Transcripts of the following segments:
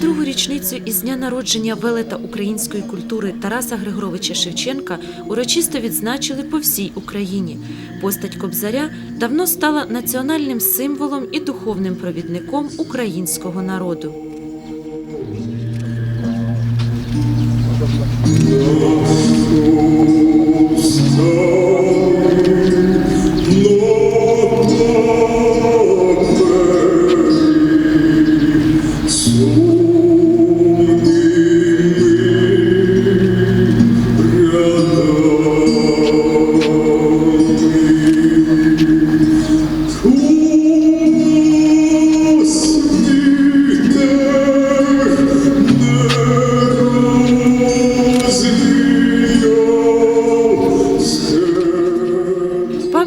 другу річницю із дня народження велета української культури Тараса Григоровича Шевченка урочисто відзначили по всій Україні. Постать Кобзаря давно стала національним символом і духовним провідником українського народу.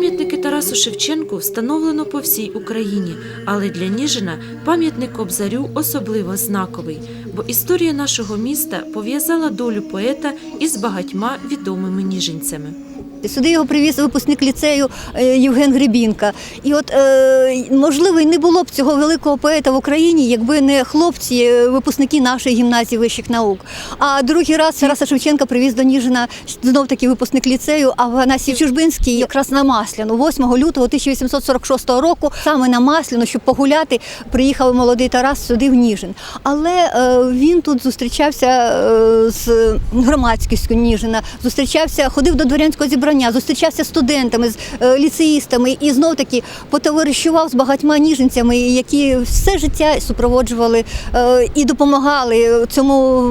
Пам'ятники Тарасу Шевченку встановлено по всій Україні, але для Ніжина пам'ятник Кобзарю особливо знаковий, бо історія нашого міста пов'язала долю поета із багатьма відомими ніжинцями. Сюди його привіз випускник ліцею е, Євген Гребінка. І от е, можливо, і не було б цього великого поета в Україні, якби не хлопці, е, випускники нашої гімназії вищих наук. А другий раз Тараса Шевченка привіз до Ніжина знов таки випускник ліцею Афанасій Чужбинський якраз на Масляну, 8 лютого 1846 року, саме на Масляну, щоб погуляти, приїхав молодий Тарас сюди в Ніжин. Але він тут зустрічався з громадськістю Ніжина, зустрічався, ходив до дворянського зібрання, зустрічався з студентами, з е, ліцеїстами і знов таки потоваришував з багатьма ніжинцями, які все життя супроводжували е, і допомагали цьому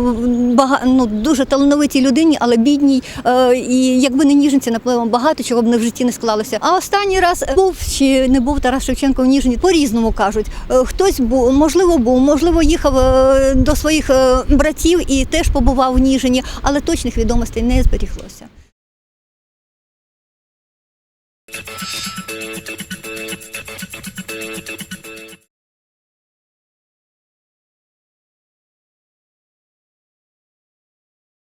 ну, дуже талановитій людині, але бідній. Е, і якби не ніжинці, напевно, багато чого б не в житті не склалося. А останній раз був чи не був Тарас Шевченко в Ніжині, по-різному кажуть. Е, Хтось був, можливо, був, можливо, їхав до своїх братів і теж побував в Ніжині, але точних відомостей не зберіглося.